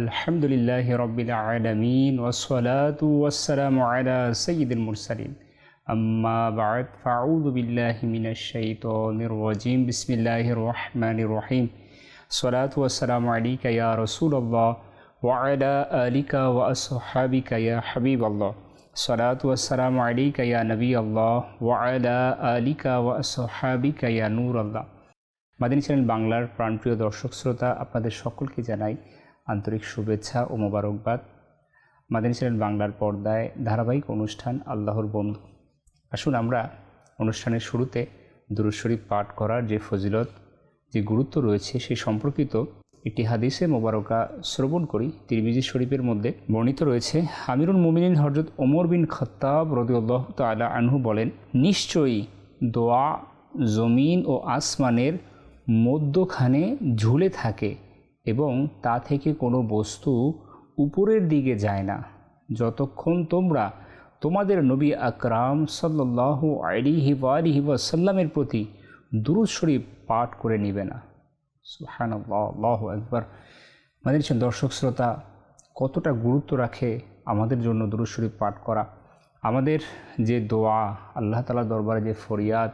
আলহামদুলিল্লাহ রবিল আলমিন ওসলাতু ওসালাম আলা সঈদুল মুরসালিন। আম্মা বাদ ফাউদুবিল্লাহমিন শৈতনিরজিম বিসমিল্লাহ রহমান রহিম। সলাতু ওসালাম আলিকা ইয়া রসুল্লাহ ওয়ালা আলিকা ওয়াসহাবিকা ইয়া হাবিব আল্লাহ সলাতু ওসালাম আলিকা ইয়া নবী আল্লাহ ওয়ালা আলিকা ওয়াসহাবিকা ইয়া নূর আল্লাহ মাদিনী চ্যানেল বাংলার প্রাণপ্রিয় দর্শক শ্রোতা, আপনাদের সকলকে জানাই আন্তরিক শুভেচ্ছা ও মোবারকবাদ। মাদিনী ছিলেন বাংলার পর্দায় ধারাবাহিক অনুষ্ঠান আল্লাহর বন্ধু। আসুন আমরা অনুষ্ঠানের শুরুতে দুরুদ শরীফ পাঠ করার যে ফজিলত, যে গুরুত্ব রয়েছে, সেই সম্পর্কিত একটি হাদিসে মোবারকা শ্রবণ করি। তিরমিজি শরীফের মধ্যে বর্ণিত রয়েছে, আমিরুল মুমিনিন হজরত ওমর বিন খত্তাব রদিউল্লাহ তালা আনহু বলেন, নিশ্চয়ই দোয়া, জমিন ও আসমানের মধ্যখানে ঝুলে থাকে। এবং তা থেকে কোনো বস্তু উপরের দিকে যায় না। যতক্ষণ তোমরা তোমাদের নবী আকরাম সাল্লাহ আলিহি আলিহি ওয়াসাল্লামের প্রতি দুরুদ শরীফ পাঠ করে নিবে না। সুহান আল্লাহ একবার আমাদের দর্শক শ্রোতা কতটা গুরুত্ব রাখে আমাদের জন্য দুরুদ পাঠ করা। আমাদের যে দোয়া, আল্লাহ তালা দরবারে যে ফরিয়াদ,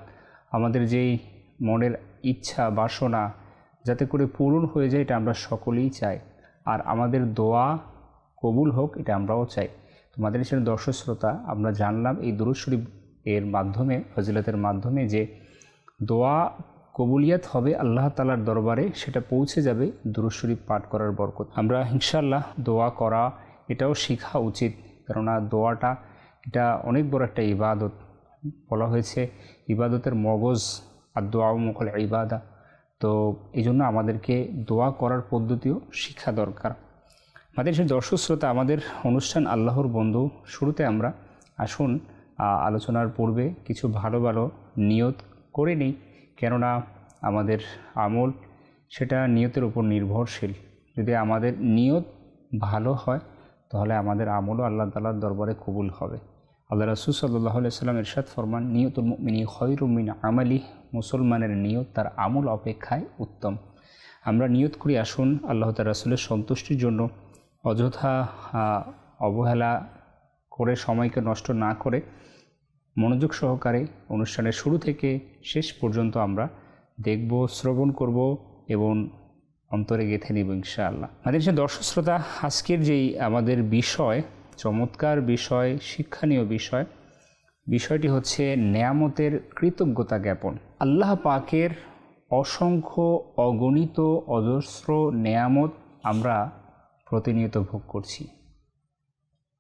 আমাদের যেই মনের ইচ্ছা, বাসনা যাতে করে পূরণ হয়ে যায় এটা আমরা সকলেই চাই। আর আমাদের দোয়া কবুল হোক এটা আমরাও চাই। তোমাদের হিসেবে দর্শক শ্রোতা, আমরা জানলাম এই দুরুদ শরীফ এর মাধ্যমে, ফজিলতের মাধ্যমে যে দোয়া কবুলিয়াত হবে আল্লাহ তালার দরবারে, সেটা পৌঁছে যাবে দুরুদ শরীফ পাঠ করার বরকত। আমরা ইনশাল্লাহ দোয়া করা এটাও শেখা উচিত, কেননা দোয়াটা এটা অনেক বড় একটা ইবাদত। বলা হয়েছে, ইবাদতের মগজ আর দোয়া মুখল ইবাদা। তো এই জন্য আমাদেরকে দোয়া করার পদ্ধতিও শিক্ষা দরকার। আমাদের সেই দর্শক শ্রোতা আমাদের অনুষ্ঠান আল্লাহর বন্ধু, শুরুতে আমরা আসুন আলোচনার পূর্বে কিছু ভালো ভালো নিয়ত করে নিই, কেননা আমাদের আমল সেটা নিয়তের উপর নির্ভরশীল। যদি আমাদের নিয়ত ভালো হয়, তাহলে আমাদের আমলও আল্লাহ তালার দরবারে কবুল হবে। আল্লাহ রসুল সাল্লাহ সাল্লাম ইরশাদ ফরমান, নিয়তুল মিনি খয়রুমিন আমালি মুসলমানের নিয়ত তার আমল অপেক্ষায় উত্তম। আমরা নিয়ত করি, আসুন, আল্লাহ তার রাসুলের সন্তুষ্টির জন্য অযথা অবহেলা করে সময়কে নষ্ট না করে মনোযোগ সহকারে অনুষ্ঠানের শুরু থেকে শেষ পর্যন্ত আমরা দেখব, শ্রবণ করব এবং অন্তরে গেঁথে নিব ইনশাআল্লাহ। আমাদের যে দর্শক শ্রোতা, আজকের যেই আমাদের বিষয়, চমৎকার বিষয়, শিক্ষণীয় বিষয় বিষয়টি হচ্ছে নেয়ামতের কৃতজ্ঞতা জ্ঞাপন। আল্লাহ পাকের অসংখ্য অগণিত অজস্র নেয়ামত আমরা প্রতিনিয়ত ভোগ করছি।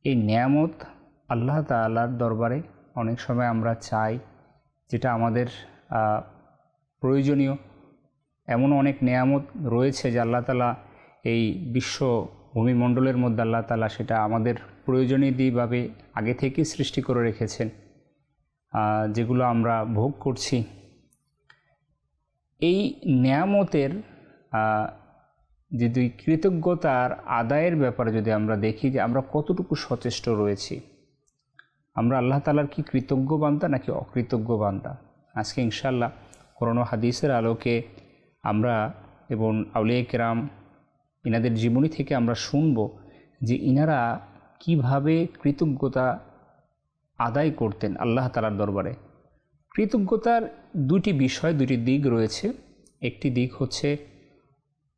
এই নেয়ামত আল্লাহ তাল্লার দরবারে অনেক সময় আমরা চাই যেটা আমাদের প্রয়োজনীয়। এমন অনেক নেয়ামত রয়েছে যে আল্লাহ তালা এই বিশ্ব ভূমিমণ্ডলের মধ্যে আল্লাহ তালা সেটা আমাদের প্রয়োজনীয়ভাবে আগে থেকেই সৃষ্টি করে রেখেছেন। যেগুলো আমরা ভোগ করছি। এই নেয়ামতের যদি কৃতজ্ঞতার আদায়ের ব্যাপারে যদি আমরা দেখি যে আমরা কতটুকু সচেষ্ট রয়েছি, আমরা আল্লাহ তালার কি কৃতজ্ঞ বান্দা নাকি অকৃতজ্ঞ বান্দা? আজকে ইনশাল্লাহ করোনা হাদিসের আলোকে আমরা এবং আউলিয়া কেরাম ইনাদের জীবনী থেকে আমরা শুনব যে ইনারা কীভাবে কৃতজ্ঞতা আদায় করতেন আল্লাহ তালার দরবারে। কৃতজ্ঞতার দুটি বিষয় দুটি দিক রয়েছে। একটি দিক হচ্ছে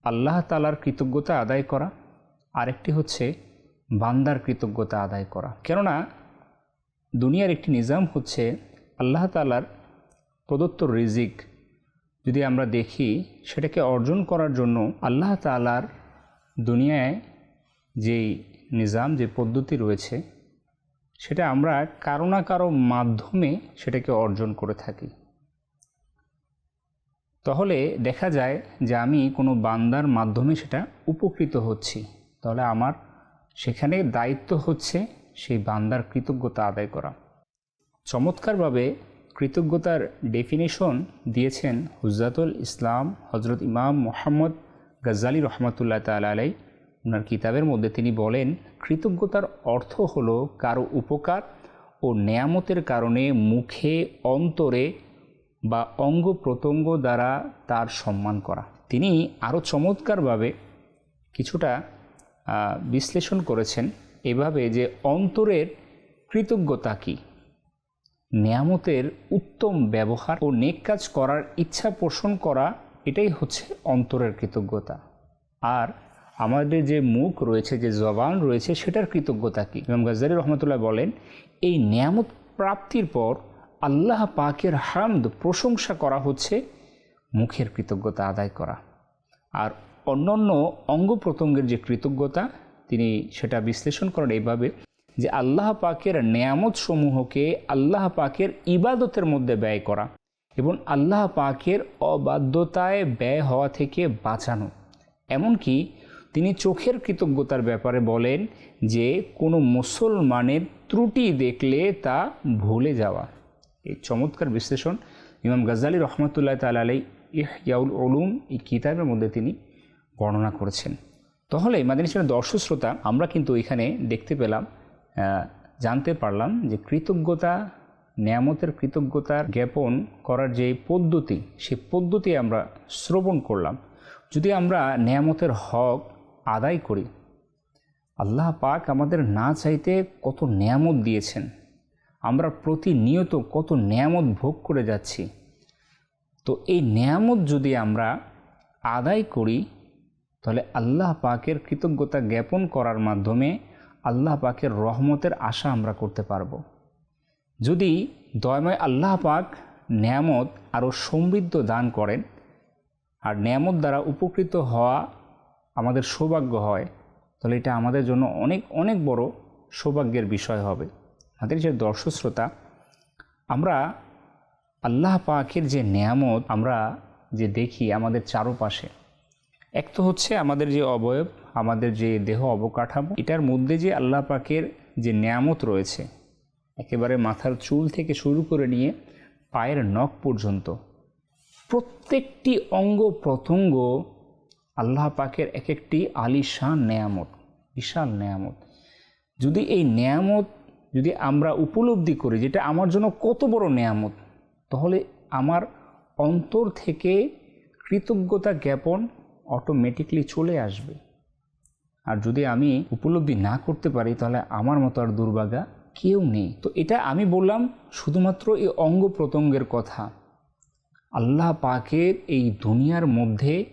আল্লাহ তালার কৃতজ্ঞতা আদায় করা, আরেকটি হচ্ছে বান্দার কৃতজ্ঞতা আদায় করা। কেননা দুনিয়ার একটি নিজাম হচ্ছে আল্লাহ তালার প্রদত্ত রিজিক। যদি আমরা দেখি, সেটাকে অর্জন করার জন্য আল্লাহ তালার দুনিয়ায় যেই নিজাম, যে পদ্ধতি রয়েছে সেটা আমরা কারও না কারও মাধ্যমে সেটাকে অর্জন করে থাকি। তাহলে দেখা যায় যে আমি কোনো বান্দার মাধ্যমে সেটা উপকৃত হচ্ছি। তাহলে আমার সেখানে দায়িত্ব হচ্ছে সেই বান্দার কৃতজ্ঞতা আদায় করা। চমৎকারভাবে কৃতজ্ঞতার ডেফিনেশন দিয়েছেন হুজাতুল ইসলাম হজরত ইমাম মোহাম্মদ গজ্জালি রহমতুল্লাহ তাল আলাই ওনার কিতাবের মধ্যে তিনি বলেন, কৃতজ্ঞতার অর্থ হল কারও উপকার ও নেয়ামতের কারণে মুখে অন্তরে বা অঙ্গ প্রত্যঙ্গ দ্বারা তার সম্মান করা। তিনি আরও চমৎকারভাবে কিছুটা বিশ্লেষণ করেছেন এভাবে যে অন্তরের কৃতজ্ঞতা কী, নেয়ামতের উত্তম ব্যবহার ও নেক কাজ করার ইচ্ছা পোষণ করা, এটাই হচ্ছে অন্তরের কৃতজ্ঞতা। আর আমাদের যে মুখ রয়েছে, যে জবান রয়েছে, সেটার কৃতজ্ঞতা কী? ইমাম গাজারি রহমতুল্লাহ বলেন, এই নিয়ামত প্রাপ্তির পর আল্লাহ পাকের হামদ প্রশংসা করা হচ্ছে মুখের কৃতজ্ঞতা আদায় করা। আর অন্যান্য অঙ্গ প্রত্যঙ্গের যে কৃতজ্ঞতা, তিনি সেটা বিশ্লেষণ করেন এইভাবে যে আল্লাহ পাকের নেয়ামত সমূহকে আল্লাহ পাকের ইবাদতের মধ্যে ব্যয় করা এবং আল্লাহ পাকের অবাধ্যতায় ব্যয় হওয়া থেকে বাঁচানো। এমনকি তিনি চোখের কৃতজ্ঞতার ব্যাপারে বলেন যে, কোনো মুসলমানের ত্রুটি দেখলে তা ভুলে যাওয়া। এই চমৎকার বিশ্লেষণ ইমাম গাজ্জালি রহমতুল্লাহ তাল আলাই ইহয়াউল উলুম এই কিতাবের মধ্যে তিনি বর্ণনা করেছেন। তাহলে মাদিনী ছিলেন দর্শক শ্রোতা আমরা কিন্তু এখানে দেখতে পেলাম জানতে পারলাম যে কৃতজ্ঞতা, নিয়ামতের কৃতজ্ঞতার জ্ঞাপন করার যে পদ্ধতি, সেই পদ্ধতি আমরা শ্রবণ করলাম। যদি আমরা নিয়ামতের হক আদায় করি। আল্লাহ পাক আমাদের না চাইতে কত নিয়ামত দিয়েছেন। আমরা প্রতিনিয়ত কত নিয়ামত ভোগ করে যাচ্ছি। তো এই নিয়ামত যদি আমরা আদায় করি, তাহলে আল্লাহ পাকের কৃতজ্ঞতা জ্ঞাপন করার মাধ্যমে আল্লাহ পাকের রহমতের আশা আমরা করতে পারব। যদি দয়ময় আল্লাহ পাক নিয়ামত আরও সমৃদ্ধ দান করেন, আর নিয়ামত দ্বারা উপকৃত হওয়া আমাদের সৌভাগ্য হয়, তাহলে এটা আমাদের জন্য অনেক অনেক বড় সৌভাগ্যের বিষয় হবে। আমাদের যে দর্শক শ্রোতা আমরা আল্লাহ পাকের যে নিয়ামত, আমরা যে দেখি আমাদের চারপাশে, এক তো হচ্ছে আমাদের যে অবয়ব, আমাদের যে দেহ অবকাঠামো, এটার মধ্যে যে আল্লাহ পাকের যে নিয়ামত রয়েছে, একেবারে মাথার চুল থেকে শুরু করে নিয়ে পায়ের নখ পর্যন্ত, প্রত্যেকটি অঙ্গ প্রত্যঙ্গ আল্লাহ পাকের এক একটি আলিশান নেয়ামত, বিশাল নেয়ামত। যদি এই নেয়ামত যদি আমরা উপলব্ধি করি, যেটা আমার জন্য কত বড় নেয়ামত, তাহলে আমার অন্তর থেকে কৃতজ্ঞতা জ্ঞাপন অটোমেটিকলি চলে আসবে। আর যদি আমি উপলব্ধি না করতে পারি, তাহলে আমার মতো আর দুর্ভাগা কেউ নেই। তো এটা আমি বললাম শুধুমাত্র এই অঙ্গ প্রত্যঙ্গের কথা। আল্লাহ পাকের এই দুনিয়ার মধ্যে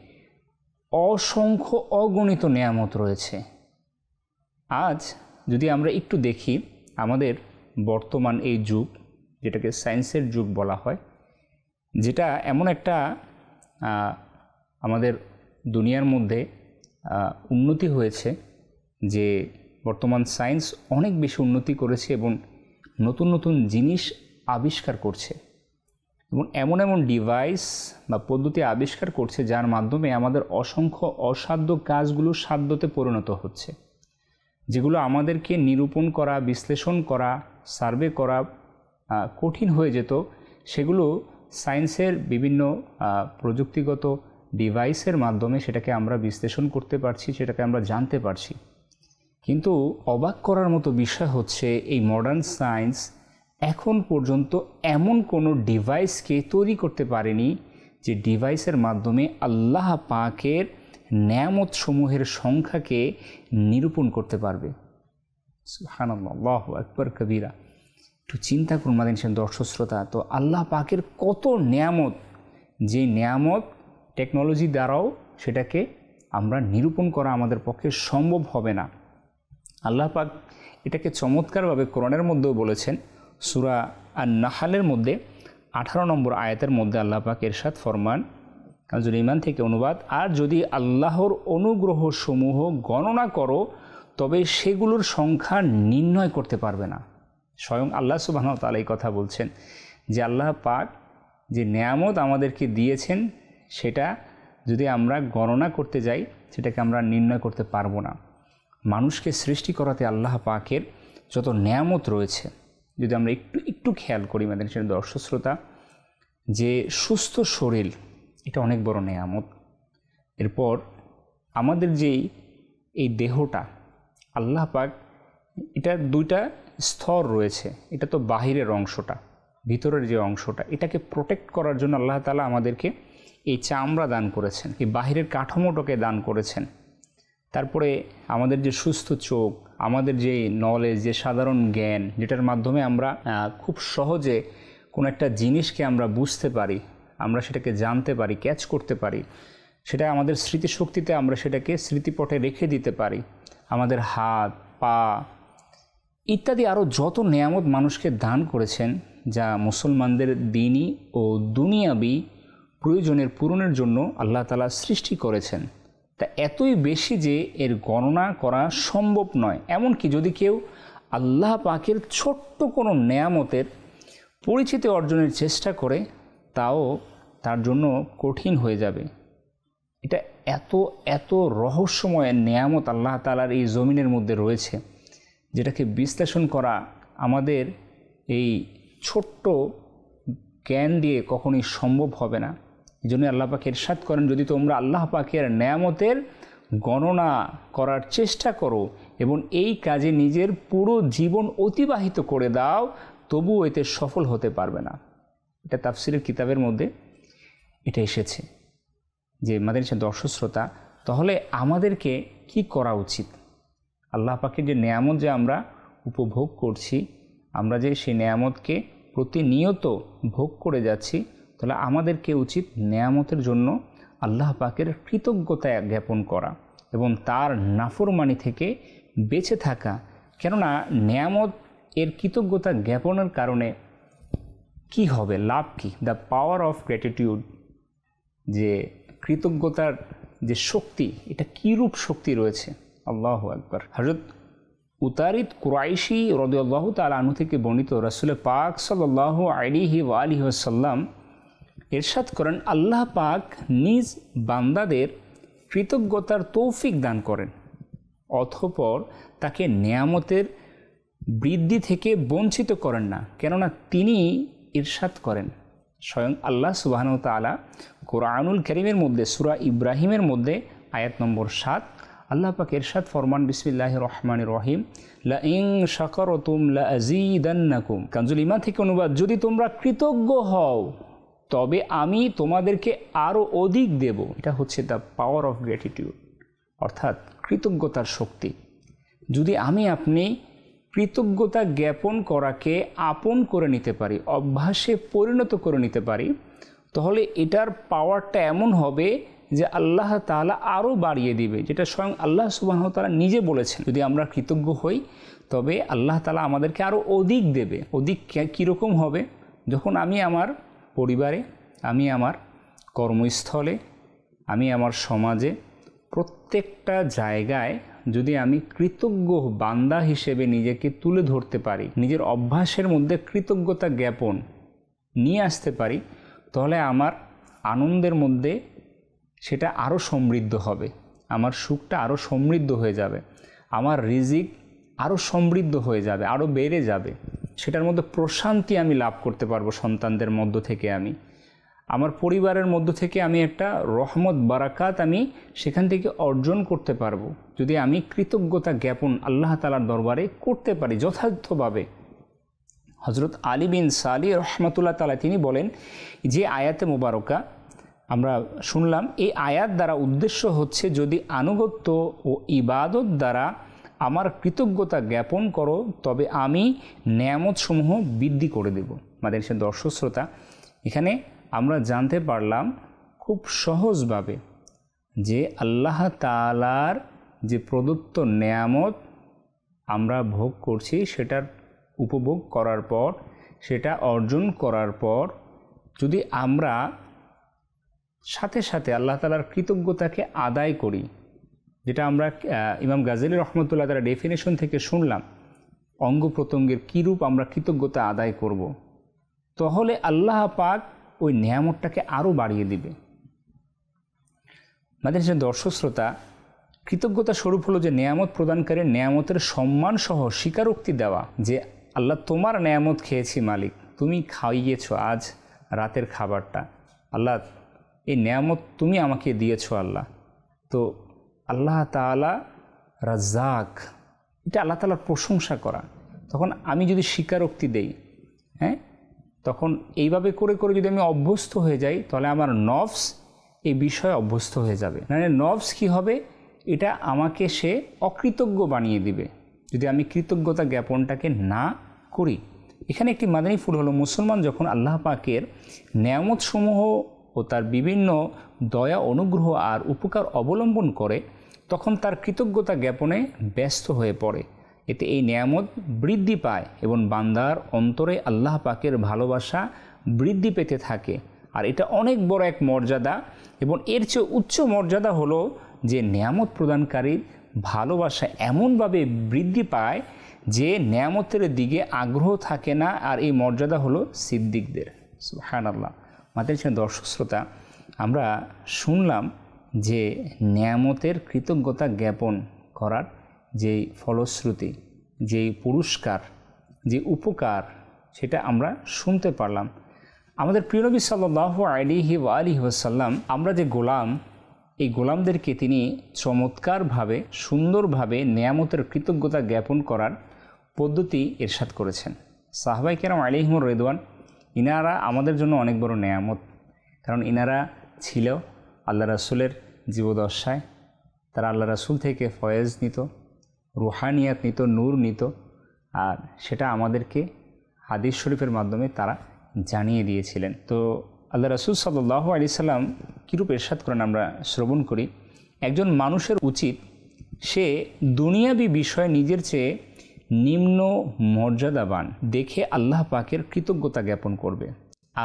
অসংখ্য অগণিত নেয়ামত রয়েছে। আজ যদি আমরা একটু দেখি আমাদের বর্তমান এই যুগ, যেটাকে সায়েন্সের যুগ বলা হয়, যেটা এমন একটা আমাদের দুনিয়ার মধ্যে উন্নতি হয়েছে যে বর্তমান সায়েন্স অনেক বেশি উন্নতি করেছে এবং নতুন নতুন জিনিস আবিষ্কার করছে। এবং এমন এমন ডিভাইস বা পদ্ধতি আবিষ্কার করছে যার মাধ্যমে আমাদের অসংখ্য অসাধ্য কাজগুলো সাধ্যতে পরিণত হচ্ছে, যেগুলো আমাদেরকে নিরূপণ করা, বিশ্লেষণ করা সার্ভে করা কঠিন হয়ে যেত। সেগুলো সায়েন্সের বিভিন্ন প্রযুক্তিগত ডিভাইসের মাধ্যমে সেটাকে আমরা বিশ্লেষণ করতে পারছি, সেটাকে আমরা জানতে পারছি। কিন্তু অবাক করার মতো বিষয় হচ্ছে এই মডার্ন সায়েন্স এখন পর্যন্ত এমন কোনো ডিভাইসকে তৈরি করতে পারেনি যে ডিভাইসের মাধ্যমে আল্লাহ পাকের নেয়ামত সমূহের সংখ্যাকে নিরূপণ করতে পারবে। সুবহানাল্লাহ আকবর, কবিরা। একটু চিন্তা করুন মাদিন সেন দর্শক শ্রোতা, তো আল্লাহ পাকের কত নেয়ামত, যে নেয়ামত টেকনোলজি দ্বারাও সেটাকে আমরা নিরূপণ করা আমাদের পক্ষে সম্ভব হবে না। আল্লাহ পাক এটাকে চমৎকারভাবে কোরআনের মধ্যেও বলেছেন সুরা আর নাহালের মধ্যে আঠারো নম্বর আয়াতের মধ্যে আল্লাহ পাক এরশাদ ফরমান কাজুল ইমান থেকে অনুবাদ, আর যদি আল্লাহর অনুগ্রহ সমূহ গণনা করো, তবে সেগুলোর সংখ্যা নির্ণয় করতে পারবে না। স্বয়ং আল্লাহ সুবাহ তালা এই কথা বলছেন যে আল্লাহ পাক যে নেয়ামত আমাদেরকে দিয়েছেন, সেটা যদি আমরা গণনা করতে যাই, সেটাকে আমরা নির্ণয় করতে পারব না। মানুষকে সৃষ্টি করাতে আল্লাহ পাকের যত নেয়ামত রয়েছে যদি আমরা একটু একটু খেয়াল করি আমাদের দর্শক শ্রোতা, যে সুস্থ শরীর, এটা অনেক বড় নেয়ামত। এরপর আমাদের যেই, এই দেহটা, আল্লাহ পাক এটার দুইটা স্তর রয়েছে। এটা তো বাহিরের অংশটা, ভিতরের যে অংশটা, এটাকে প্রোটেক্ট করার জন্য আল্লাহ তালা আমাদেরকে এই চামড়া দান করেছেন, এই বাহিরের কাঠামোটাকে দান করেছেন। তারপরে আমাদের যে সুস্থ চোখ, আমাদের যে নলেজ যে সাধারণ জ্ঞান, যেটার মাধ্যমে আমরা খুব সহজে কোনো একটা জিনিসকে আমরা বুঝতে পারি, আমরা সেটাকে জানতে পারি ক্যাচ করতে পারি, সেটা আমাদের স্মৃতিশক্তিতে আমরা সেটাকে স্মৃতিপটে রেখে দিতে পারি। আমাদের হাত, পা ইত্যাদি আরও যত নেয়ামত মানুষকে দান করেছেন, যা মুসলমানদের দিনই ও দুনিয়াবি প্রয়োজনের পূরণের জন্য আল্লাহ তালা সৃষ্টি করেছেন। তা এতই বেশি যে এর গণনা করা সম্ভব নয়। এমনকি যদি কেউ আল্লাহ পাকের ছোট্ট কোনো নেয়ামতের পরিচিতি অর্জনের চেষ্টা করে, তাও তার জন্য কঠিন হয়ে যাবে। এটা এত এত রহস্যময় নেয়ামত আল্লাহ তালার এই জমিনের মধ্যে রয়েছে, যেটাকে বিশ্লেষণ করা আমাদের এই ছোট্ট জ্ঞান দিয়ে কখনোই সম্ভব হবে না। এই জন্য আল্লাহ পাক এরশাদ করেন, যদি তোমরা আল্লাহ পাকের নেয়ামতের গণনা করার চেষ্টা করো এবং এই কাজে নিজের পুরো জীবন অতিবাহিত করে দাও, তবুও এতে সফল হতে পারবে না। এটা তাফসিরের কিতাবের মধ্যে এটা এসেছে যে আমাদের সে দর্শক শ্রোতা তাহলে আমাদেরকে কি করা উচিত? আল্লাহ পাকের যে নেয়ামত যে আমরা উপভোগ করছি, আমরা যে সেই নেয়ামতকে প্রতিনিয়ত ভোগ করে যাচ্ছি তাহলে আমাদেরকে উচিত নেয়ামতের জন্য আল্লাহ পাকের কৃতজ্ঞতা জ্ঞাপন করা এবং তার নাফরমানি থেকে বেঁচে থাকা। কেননা নেয়ামত এর কৃতজ্ঞতা জ্ঞাপনের কারণে কি হবে? লাভ কি? দ্য পাওয়ার অফ গ্র্যাটিটিউড যে কৃতজ্ঞতার যে শক্তি, এটা কীরূপ শক্তি রয়েছে? আল্লাহ একবার হজরত উতারিত কুরাইশি রদুল্লাহ তাল আনু থেকে বর্ণিত রাসুল পাক সাল্লাহ আলিহি আলিহি সাল্লাম এরশাদ করেন, আল্লাহ পাক নিজ বান্দাদের কৃতজ্ঞতার তৌফিক দান করেন। অথপর তাকে নেয়ামতের বৃদ্ধি থেকে বঞ্চিত করেন না, কেননা তিনি ইরশাদ করেন। স্বয়ং আল্লাহ সুবাহন তালা কোরআনুল করিমের মধ্যে, সুরা ইব্রাহিমের মধ্যে আয়াত নম্বর সাত, আল্লাহ পাক এরশাদ ফরমান বিসমিল্লাহ রহমান রহিম লা ইং শাকরতুম লা আজিদান্নাকুম কাঞ্জুল ইমা থেকে অনুবাদ, যদি তোমরা কৃতজ্ঞ হও তবে আমি তোমাদেরকে আরও অধিক দেব। এটা হচ্ছে দ্য পাওয়ার অফ গ্র্যাটিটিউড অর্থাৎ কৃতজ্ঞতার শক্তি। যদি আমি আপনি কৃতজ্ঞতা জ্ঞাপন করাকে আপন করে নিতে পারি, অভ্যাসে পরিণত করে নিতে পারি, তাহলে এটার পাওয়ারটা এমন হবে যে আল্লাহ তাআলা আরও বাড়িয়ে দিবে, যেটা স্বয়ং আল্লাহ সুবাহ তালা নিজে বলেছেন। যদি আমরা কৃতজ্ঞ হই, তবে আল্লাহ তালা আমাদেরকে আরও অধিক দেবে। অধিক কীরকম হবে? যখন আমি আমার পরিবারে, আমি আমার কর্মস্থলে, আমি আমার সমাজে প্রত্যেকটা জায়গায় যদি আমি কৃতজ্ঞ বান্দা হিসেবে নিজেকে তুলে ধরতে পারি, নিজের অভ্যাসের মধ্যে কৃতজ্ঞতা জ্ঞাপন নিয়ে আসতে পারি, তাহলে আমার আনন্দের মধ্যে সেটা আরও সমৃদ্ধ হবে, আমার সুখটা আরও সমৃদ্ধ হয়ে যাবে, আমার রিজিক আরও সমৃদ্ধ হয়ে যাবে আরও বেড়ে যাবে। সেটার মধ্যে প্রশান্তি আমি লাভ করতে পারব সন্তানদের মধ্য থেকে আমি। আমার পরিবারের মধ্য থেকে আমি একটা রহমত, বারাকাত আমি সেখান থেকে অর্জন করতে পারব। যদি আমি কৃতজ্ঞতা জ্ঞাপন আল্লাহ তালার দরবারে করতে পারি যথার্থভাবে। হজরত আলী বিন সালি রহমতুল্লাহ তালা তিনি বলেন, যে আয়াতে মুবারকা আমরা শুনলাম, এই আয়াত দ্বারা উদ্দেশ্য হচ্ছে যদি আনুগত্য ও ইবাদত দ্বারা আমার কৃতজ্ঞতা জ্ঞাপন করো, তবে আমি নেয়ামতসমূহ বৃদ্ধি করে দেব। আমাদের সে দর্শক শ্রোতা, এখানে আমরা জানতে পারলাম খুব সহজভাবে যে আল্লাহ তালার যে প্রদত্ত নেয়ামত আমরা ভোগ করছি, সেটার উপভোগ করার পর, সেটা অর্জন করার পর, যদি আমরা সাথে সাথে আল্লাহ তালার কৃতজ্ঞতাকে আদায় করি যেটা আমরা ইমাম গাজী রহমতুল্লাহ তারা ডেফিনেশন থেকে শুনলাম, অঙ্গ প্রত্যঙ্গের কীরূপ আমরা কৃতজ্ঞতা আদায় করব। তাহলে আল্লাহ পাক ওই নিয়ামতটাকে আরও বাড়িয়ে দিবে আমাদের যে দর্শক শ্রোতা কৃতজ্ঞতা স্বরূপ হলো যে নেয়ামত প্রদানকারী নেয়ামতের সম্মান সহ স্বীকারোক্তি দেওয়া, যে আল্লাহ তোমার নেয়ামত খেয়েছি মালিক, তুমি খাইয়েছো আজ রাতের খাবারটা, আল্লাহ, এই নেয়ামত তুমি আমাকে দিয়েছ আল্লাহ তো আল্লাহ তাআলা রাজ্জাক, এটা আল্লাহ তাআলার প্রশংসা করা। তখন আমি যদি স্বীকারোক্তি দেই হ্যাঁ? তখন এইভাবে করে করে যদি আমি অভ্যস্ত হয়ে যাই, তাহলে আমার নফস এই বিষয়ে অভ্যস্ত হয়ে যাবে। মানে নফস কি হবে? এটা আমাকে সে অকৃতজ্ঞ বানিয়ে দিবে। যদি আমি কৃতজ্ঞতা জ্ঞাপনটাকে না করি। এখানে একটি মাদানী ফুল হলো, মুসলমান যখন আল্লাহ পাকের নেয়ামতসমূহ ও তার বিভিন্ন দয়া, অনুগ্রহ আর উপকার অবলম্বন করে তখন তার কৃতজ্ঞতা জ্ঞাপনে ব্যস্ত হয়ে পড়ে। এতে এই নিয়ামত বৃদ্ধি পায় এবং বান্দার অন্তরে আল্লাহ পাকের ভালোবাসা বৃদ্ধি পেতে থাকে। আর এটা অনেক বড় এক মর্যাদা এবং এর চেয়ে উচ্চ মর্যাদা হলো যে নিয়ামত প্রদানকারীর ভালোবাসা এমনভাবে বৃদ্ধি পায় যে নিয়ামতের দিকে আগ্রহ থাকে না। আর এই মর্যাদা হলো সিদ্দিকদের। হ্যাঁ আল্লাহ মাদের দর্শক শ্রোতা, আমরা শুনলাম যে নিয়ামতের কৃতজ্ঞতা জ্ঞাপন করার যেই ফলশ্রুতি, যেই পুরস্কার যে উপকার, সেটা আমরা শুনতে পারলাম। আমাদের প্রিয়নবী সাল্লাহ আলিহি আলিহি ওসাল্লাম আমরা যে গোলাম, এই গোলামদেরকে তিনি চমৎকারভাবে, সুন্দরভাবে নেয়ামতের কৃতজ্ঞতা জ্ঞাপন করার পদ্ধতি এরশাদ করেছেন। সাহবাই কেরাম আলিহিমুর রেদওয়ান, ইনারা আমাদের জন্য অনেক বড় নেয়ামত। কারণ ইনারা ছিল আল্লাহ রাসুলের জীবদশায় তারা আল্লাহ রাসুল থেকে ফয়েজ নিত, রুহানিয়াত নিত, নূর নিত আর সেটা আমাদেরকে হাদিস শরীফের মাধ্যমে তারা জানিয়ে দিয়েছিলেন। তো আল্লাহ রাসুল সাল্লাহ আলি সাল্লাম কীরূপ এরশাদ করেন আমরা শ্রবণ করি? একজন মানুষের উচিত সে দুনিয়াবি বিষয়ে নিজের চেয়ে নিম্ন মর্যাদাবান, দেখে আল্লাহ পাকের কৃতজ্ঞতা জ্ঞাপন করবে।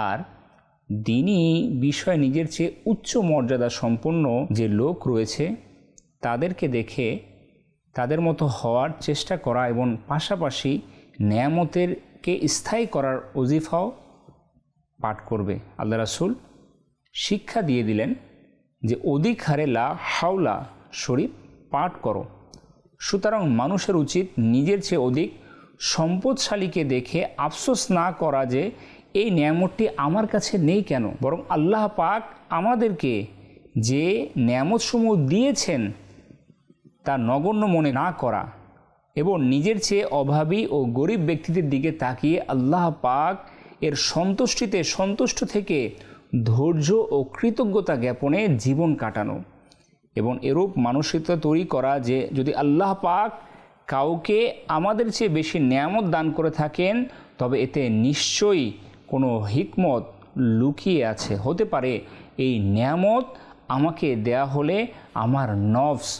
আর দিনই বিষয়ে নিজের চেয়ে উচ্চ মর্যাদা সম্পন্ন যে লোক রয়েছে, তাদেরকে দেখে তাদের মতো হওয়ার চেষ্টা করা এবং পাশাপাশি নেয়ামতেরকে স্থায়ী করার অজিফাও পাঠ করবে। আল্লাহ রাসুল শিক্ষা দিয়ে দিলেন যে অধিক হারে লা হাওলা শরীফ পাঠ করো। সুতরাং মানুষের উচিত নিজের চেয়ে অধিক সম্পদশালীকে দেখে আফসোস না করা যে এই নিয়ামতটি আমার কাছে নেই কেন? বরং আল্লাহ পাক আমাদেরকে যে নিয়ামতসমূহ দিয়েছেন, তা নগণ্য মনে না করা এবং নিজের চেয়ে অভাবী ও গরিব ব্যক্তিদের দিকে তাকিয়ে আল্লাহ পাক এর সন্তুষ্টিতে সন্তুষ্ট থেকে ধৈর্য ও কৃতজ্ঞতা জ্ঞাপনে জীবন কাটানো এবং এরূপ মানসিকতা তৈরি করা যে যদি আল্লাহ পাক কাউকে আমাদের চেয়ে বেশি নিয়ামত দান করে থাকেন, তবে এতে নিশ্চয়ই কোনো হিকমত লুকিয়ে আছে। হতে পারে এই নিয়ামত আমাকে দেয়া হলে আমার নফস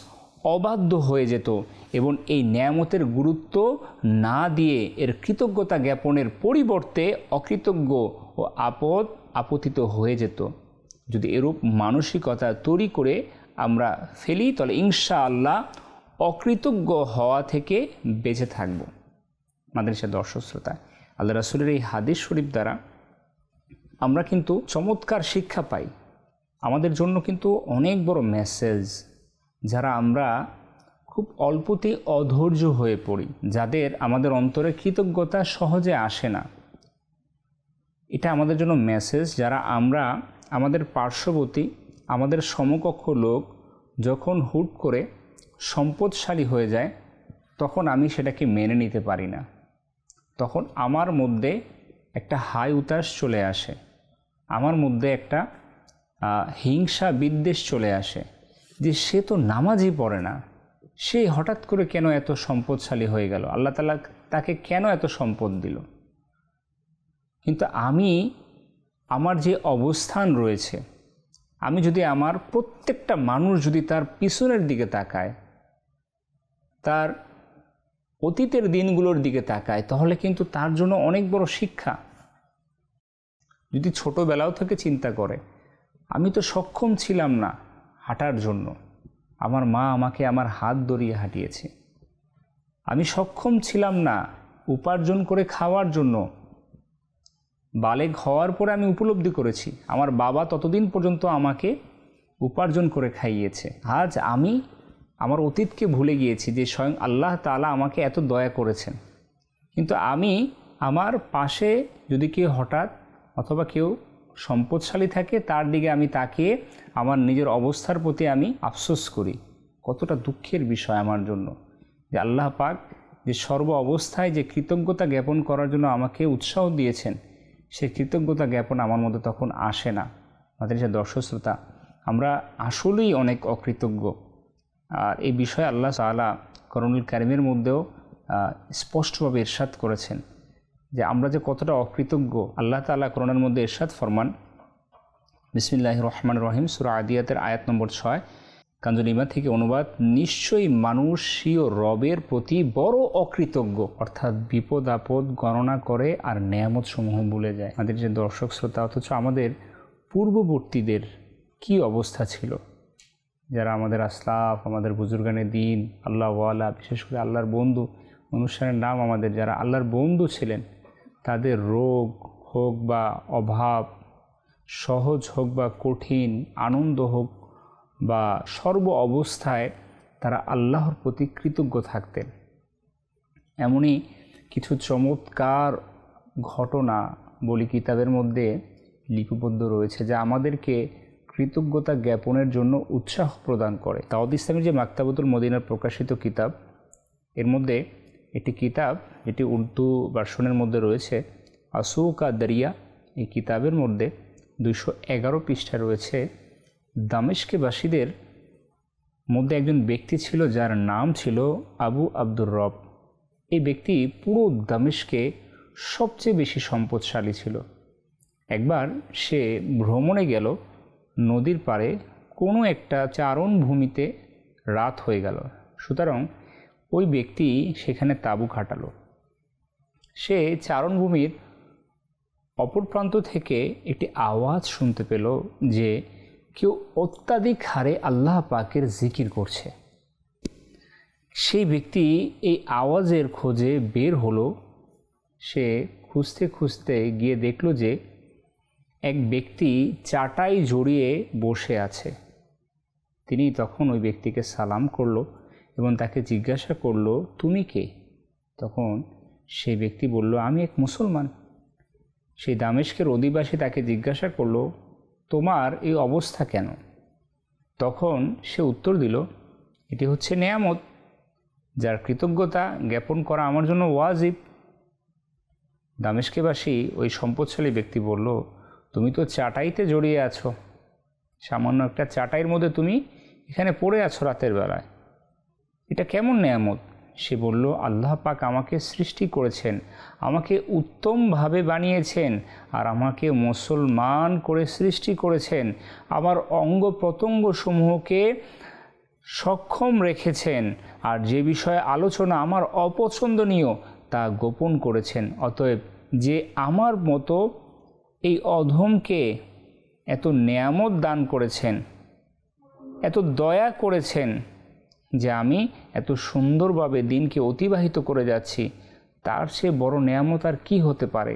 অবাধ্য হয়ে যেত এবং এই ন্যায়ামতের গুরুত্ব না দিয়ে এর কৃতজ্ঞতা জ্ঞাপনের পরিবর্তে অকৃতজ্ঞ ও আপদ আপতিত হয়ে যেত। যদি এরূপ মানসিকতা তৈরি করে আমরা ফেলি, তাহলে ইনশা আল্লাহ অকৃতজ্ঞ হওয়া থেকে বেঁচে থাকব। মাদ্রাসা দর্শক শ্রোতা আল্লাহ রাসুলের এই হাদিস শরীফ দ্বারা আমরা কিন্তু চমৎকার শিক্ষা পাই। আমাদের জন্য কিন্তু অনেক বড় মেসেজ যারা আমরা খুব অল্পতেই অধৈর্য হয়ে পড়ি, যাদের আমাদের অন্তরে কৃতজ্ঞতা সহজে আসে না। এটা আমাদের জন্য মেসেজ যারা আমরা আমাদের পার্শ্ববর্তী, আমাদের সমকক্ষ লোক যখন হুট করে সম্পদশালী হয়ে যায়, তখন আমি সেটাকে মেনে নিতে পারি না। তখন আমার মধ্যে একটা হাই উতাস চলে আসে। আমার মধ্যে একটা হিংসা বিদ্বেষ চলে আসে যে সে তো নামাজই পড়ে না। সে হঠাৎ করে কেন এত সম্পদশালী হয়ে গেল? আল্লাহ তালা তাকে কেন এত সম্পদ দিল? কিন্তু আমি আমার যে অবস্থান রয়েছে, আমি যদি আমার প্রত্যেকটা মানুষ যদি তার পিছনের দিকে তাকায়, তার অতীতের দিনগুলোর দিকে তাকায়, তাহলে কিন্তু তার জন্য অনেক বড় শিক্ষা। যদি ছোটোবেলাও থেকে চিন্তা করে, আমি তো সক্ষম ছিলাম না হাঁটার জন্য। আমার মা আমাকে আমার হাত ধরিয়ে হাঁটিয়েছে। আমি সক্ষম ছিলাম না উপার্জন করে খাওয়ার জন্য। বালেগ হওয়ার পরে আমি উপলব্ধি করেছি, আমার বাবা ততদিন পর্যন্ত আমাকে উপার্জন করে খাইয়েছে। আজ আমি আমার অতীতকে ভুলে গিয়েছি যে স্বয়ং আল্লাহ তালা আমাকে এত দয়া করেছেন। কিন্তু আমি আমার পাশে যদি কেউ হঠাৎ অথবা কেউ সম্পদশালী থাকে, তার দিকে আমি তাকিয়ে আমার নিজের অবস্থার প্রতি আমি আফসোস করি। কতটা দুঃখের বিষয় আমার জন্য যে আল্লাহ পাক যে সর্ব অবস্থায় যে কৃতজ্ঞতা জ্ঞাপন করার জন্য আমাকে উৎসাহ দিয়েছেন, সেই কৃতজ্ঞতা জ্ঞাপন আমার মধ্যে তখন আসে না। আমাদের দর্শক শ্রোতা আমরা আসলেই অনেক অকৃতজ্ঞ। আর এই বিষয়ে আল্লাহ তালা করণুল কারিমের মধ্যেও স্পষ্টভাবে ইরশাদ করেছেন যে আমরা যে কতটা অকৃতজ্ঞ, আল্লাহ তালা করোনার মধ্যে এরশাদ ফরমান। বিসমিল্লাহ রহমান রহিম, সুরা আদিয়াতের আয়াত নম্বর ছয়। কাঞ্জলিমা থেকে অনুবাদ, নিশ্চয়ই মানুষীয় রবের প্রতি বড় অকৃতজ্ঞ। অর্থাৎ বিপদ আপদ গণনা করে আর নেয়ামত সমূহ ভুলে যায়। আমাদের যে দর্শক শ্রোতা, অথচ আমাদের পূর্ববর্তীদের কি অবস্থা ছিল? যারা আমাদের আসলাফ আমাদের বুজুর্গানের দিন, আল্লাহ ওয়ালা, বিশেষ করে আল্লাহর বন্ধু, অনুষ্ঠানের নাম আমাদের যারা আল্লাহর বন্ধু ছিলেন, তাদের রোগ হোক বা অভাব, সহজ হোক বা কঠিন, আনন্দ হোক বা সর্ব অবস্থায় তারা আল্লাহর প্রতি কৃতজ্ঞ থাকতেন। এমনই কিছু চমৎকার ঘটনা বলি কিতাবের মধ্যে লিপিবদ্ধ রয়েছে, যা আমাদেরকে কৃতজ্ঞতা জ্ঞাপনের জন্য উৎসাহ প্রদান করে। তাওদ ইসলামের যে মাক্তাবতুল মদিনার প্রকাশিত কিতাব, এর মধ্যে একটি কিতাব এটি উর্দু ভার্সনের মধ্যে রয়েছে আসুকা দরিয়া, এই কিতাবের মধ্যে দুইশো এগারো পৃষ্ঠা রয়েছে দামেশকেবাসীদের মধ্যে একজন ব্যক্তি ছিল যার নাম ছিল আবু আব্দুর রব। এই ব্যক্তি পুরো দামেশকে সবচেয়ে বেশি সম্পদশালী ছিল। একবার সে ভ্রমণে গেল নদীর পাড়ে কোনো একটা চারণ ভূমিতে রাত হয়ে গেল। সুতরাং ওই ব্যক্তি সেখানে তাঁবু খাটালো। সে চারণভূমির অপর প্রান্ত থেকে একটি আওয়াজ শুনতে পেল যে কেউ অত্যাধিক হারে আল্লাহ পাকের জিকির করছে। সেই ব্যক্তি এই আওয়াজের খোঁজে বের হলো। সে খুঁজতে খুঁজতে গিয়ে দেখল যে এক ব্যক্তি চাটাই জড়িয়ে বসে আছে। তিনি তখন ওই ব্যক্তিকে সালাম করল এবং তাকে জিজ্ঞাসা করল, তুমি কে? তখন সেই ব্যক্তি বলল, আমি এক মুসলমান। সেই দামেশকের অধিবাসী তাকে জিজ্ঞাসা করল, তোমার এই অবস্থা কেন? তখন সে উত্তর দিল, এটি হচ্ছে নেয়ামত, যার কৃতজ্ঞতা জ্ঞাপন করা আমার জন্য ওয়াজিব। দামেশকেবাসী ওই সম্পদশালী ব্যক্তি বলল তুমি তো চাটাইতে জড়িয়ে আছো। সামান্য একটা চাটাইয়ের মধ্যে তুমি এখানে পড়ে আছো রাতের বেলায়। এটা কেমন নেয়ামত? সে বলল, আল্লাহ পাক আমাকে সৃষ্টি করেছেন, আমাকে উত্তমভাবে বানিয়েছেন আর আমাকে মুসলমান করে সৃষ্টি করেছেন। আমার অঙ্গ প্রত্যঙ্গ সমূহকে সক্ষম রেখেছেন আর যে বিষয়ে আলোচনা আমার অপছন্দনীয় তা গোপন করেছেন। অতএব যে আমার মতো এই অধমকে এত নেয়ামত দান করেছেন, এত দয়া করেছেন যে আমি এত সুন্দরভাবে দিনকে অতিবাহিত করে যাচ্ছি, তার সে বড় নেয়ামত আর কী হতে পারে?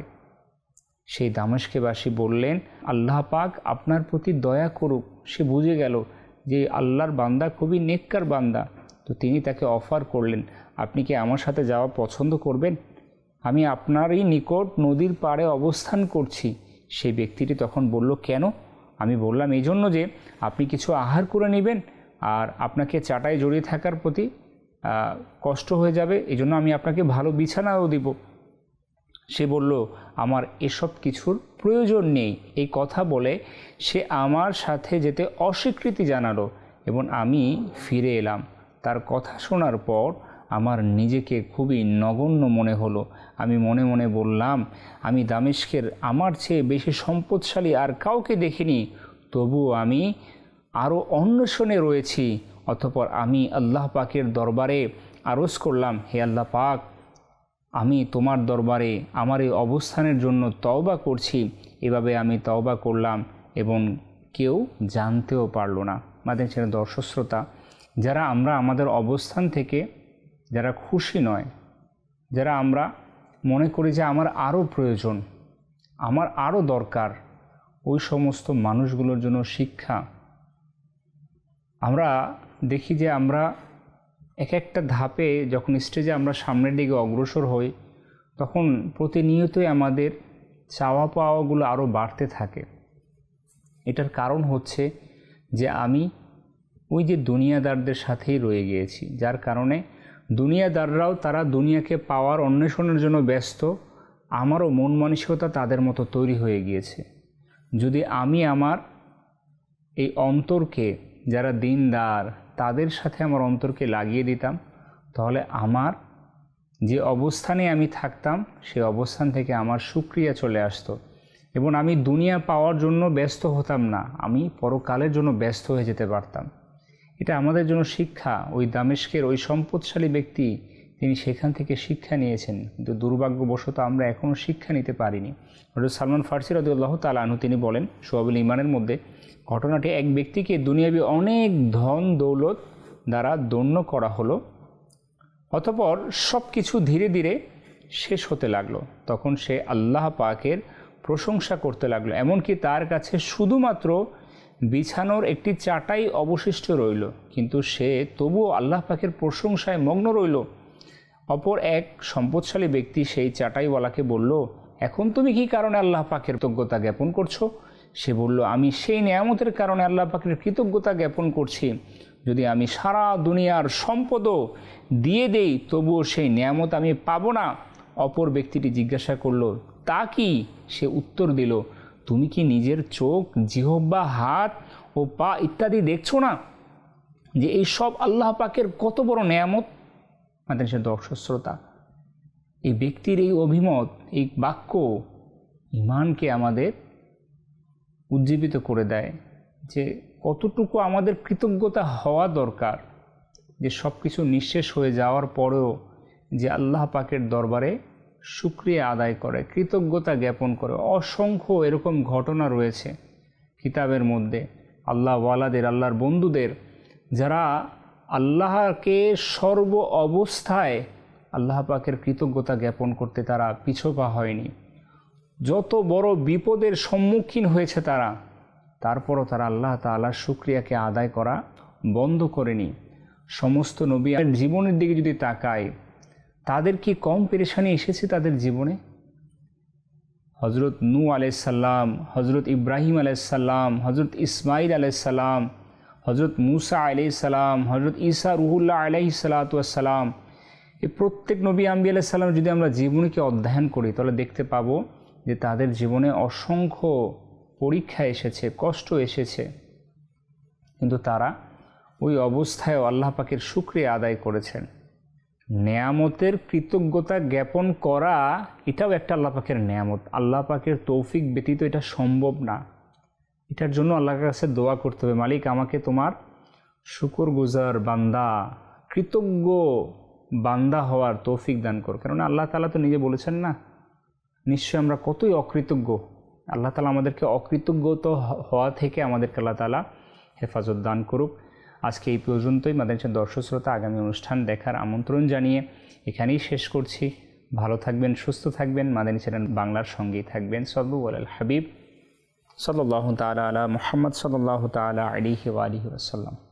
সেই দামেশকেবাসী বললেন, আল্লাহ পাক আপনার প্রতি দয়া করুক। সে বুঝে গেল যে আল্লাহর বান্দা খুবই নেককার বান্দা। তো তিনি তাকে অফার করলেন, আপনি কি আমার সাথে যাওয়া পছন্দ করবেন? আমি আপনারই নিকট নদীর পাড়ে অবস্থান করছি। সেই ব্যক্তিটি তখন বলল, কেন? আমি বললাম এই জন্য যে আপনি কিছু আহার করে নেবেন আর আপনাকে চাটাই জড়িয়ে থাকার প্রতি কষ্ট হয়ে যাবে এই জন্য আমি আপনাকে ভালো বিছানাও দিব। সে বলল, আমার এসব কিছুর প্রয়োজন নেই। এই কথা বলে সে আমার সাথে যেতে অস্বীকৃতি জানালো এবং আমি ফিরে এলাম। তার কথা শোনার পর আমার নিজেকে খুবই নগণ্য মনে হলো। আমি মনে মনে বললাম, আমি দামেশকের আমার চেয়ে বেশি সম্পদশালী আর কাউকে দেখিনি। তবুও আমি আরও অন্বেষণে রয়েছি। অতপর আমি আল্লাহ পাকের দরবারে আরজ করলাম, হে আল্লাহ পাক, আমি তোমার দরবারে আমার এই অবস্থানের জন্য তওবা করছি। এভাবে আমি তওবা করলাম এবং কেউ জানতেও পারল না। আমাদের ছেলে দর্শক শ্রোতা যারা আমরা, আমাদের অবস্থান থেকে যারা খুশি নয়, যারা আমরা মনে করি যে আমার আরও প্রয়োজন, আমার আরও দরকার, ওই সমস্ত মানুষগুলোর জন্য শিক্ষা। আমরা দেখি যে আমরা এক একটা ধাপে যখন স্টেজে আমরা সামনের দিকে অগ্রসর হই, তখন প্রতিনিয়তই আমাদের চাওয়া পাওয়াগুলো আরও বাড়তে থাকে। এটার কারণ হচ্ছে যে আমি ওই যে দুনিয়াদারদের সাথেই রয়ে গিয়েছি, যার কারণে দুনিয়াদাররাও তারা দুনিয়াকে পাওয়ার অন্বেষণের জন্য ব্যস্ত। আমারও মন মানসিকতা তাদের মতো তৈরি হয়ে গিয়েছে। যদি আমি আমার এই অন্তরকে, যারা দিনদার, তাদের সাথে আমার অন্তরকে লাগিয়ে দিতাম, তাহলে আমার যে অবস্থানে আমি থাকতাম সেই অবস্থান থেকে আমার সুক্রিয়া চলে আসতো। এবং আমি দুনিয়া পাওয়ার জন্য ব্যস্ত হতাম না, আমি পরকালের জন্য ব্যস্ত হয়ে যেতে পারতাম। এটা আমাদের জন্য শিক্ষা। ওই দামেস্কের ওই সম্পদশালী ব্যক্তি, তিনি সেখান থেকে শিক্ষা নিয়েছেন। কিন্তু দুর্ভাগ্যবশত আমরা এখনও শিক্ষা নিতে পারিনি। হজরত সালমান ফার্সি রদুল্লাহ তালানু তিনি বলেন সোহাবুল ইমানের মধ্যে, ঘটনাটি এক ব্যক্তিকে দুনিয়াবি অনেক ধন, দৌলত দ্বারা দন্য করা হলো, অতপর সব কিছু ধীরে ধীরে শেষ হতে লাগল। তখন সে আল্লাহ পাকের প্রশংসা করতে লাগল। এমনকি তার কাছে শুধুমাত্র বিছানোর একটি চাটাই অবশিষ্ট রইল, কিন্তু সে তবুও আল্লাহ পাকের প্রশংসায় মগ্ন রইল। অপর এক সম্পদশালী ব্যক্তি সেই চাটাইওয়ালাকে বলল, এখন তুমি কি কারণে আল্লাহ পাকের কৃতজ্ঞতা জ্ঞাপন করছ? সে বলল, আমি সেই নিয়ামতের কারণে আল্লাহ পাকের কৃতজ্ঞতা জ্ঞাপন করছি। যদি আমি সারা দুনিয়ার সম্পদও দিয়ে দেই, তবুও সেই নিয়ামত আমি পাবো না। অপর ব্যক্তিটি জিজ্ঞাসা করল, তা কি? সে উত্তর দিল তুমি কি নিজের চোখ জিহব্বা হাত, ও পা ইত্যাদি দেখছ না? যে এই সব আল্লাহ পাকের কত বড় নেয়ামত? আমাদের সে দর্শক শ্রোতা এই ব্যক্তির এই অভিমত, এই বাক্য ইমানকে আমাদের উজ্জীবিত করে দেয় যে কতটুকু আমাদের কৃতজ্ঞতা হওয়া দরকার, যে সব কিছু নিঃশেষ হয়ে যাওয়ার পরেও যে আল্লাহ পাকের দরবারে সুক্রিয়া আদায় করে, কৃতজ্ঞতা জ্ঞাপন করে। অসংখ্য এরকম ঘটনা রয়েছে কিতাবের মধ্যে। আল্লাহ ওয়ালাদের, আল্লাহর বন্ধুদের, যারা আল্লাহকে সর্ব অবস্থায় আল্লাহ পাকের কৃতজ্ঞতা জ্ঞাপন করতে তারা পিছোপা হয়নি। যত বড় বিপদের সম্মুখীন হয়েছে তারা, তারপরও তারা আল্লাহ তাল্লাহ শুক্রিয়াকে আদায় করা বন্ধ করেনি। সমস্ত নবী জীবনের দিকে যদি তাকায় তাদের কি কম পেরেশানি এসেছে তাদের জীবনে? হজরত নু আলাইসাল্লাম হজরত ইব্রাহিম আলাইসাল্লাম হজরত ইসমাইল আলাইসাল্লাম হজরত মুসা আলাইসাল্লাম হজরত ঈসা রুহুল্লাহ আলাহি সাল্লাতাম এই প্রত্যেক নবী আম্বি আলাইসাল্লাম যদি আমরা জীবনীকে অধ্যয়ন করি, তাহলে দেখতে পাবো যে তাদের জীবনে অসংখ্য পরীক্ষা এসেছে, কষ্ট এসেছে। কিন্তু তারা ওই অবস্থায় আল্লাহ পাকের শুক্রিয়া আদায় করেছেন। নেয়ামতের কৃতজ্ঞতা জ্ঞাপন করা, এটাও একটা আল্লাহ পাকের নেয়ামত। আল্লাহ পাকের তৌফিক ব্যতীত এটা সম্ভব না। এটার জন্য আল্লাহর কাছে দোয়া করতে হবে, মালিক, আমাকে তোমার শুকর গুজার বান্দা, কৃতজ্ঞ বান্দা হওয়ার তৌফিক দান কর। কেননা আল্লাহ তালা তো নিজে বলেছেন না নিশ্চয় আমরা কতই অকৃতজ্ঞ। আল্লাহ তালা আমাদেরকে অকৃতজ্ঞ অকৃতজ্ঞত হওয়া থেকে আমাদেরকে আল্লাহ তালা হেফাজত দান করুক। আজকে এই পর্যন্তই। মাদানিসের দর্শক শ্রোতা আগামী অনুষ্ঠান দেখার আমন্ত্রণ জানিয়ে এখানেই শেষ করছি। ভালো থাকবেন, সুস্থ থাকবেন। মাদানী চ্যানেল বাংলার সঙ্গেই থাকবেন। সল্লু আল হাবিব। সাল্লাহ তালা আলা মোহাম্মদ সাল্লাহ তালা আলিহি আলিহি আসাল্লাম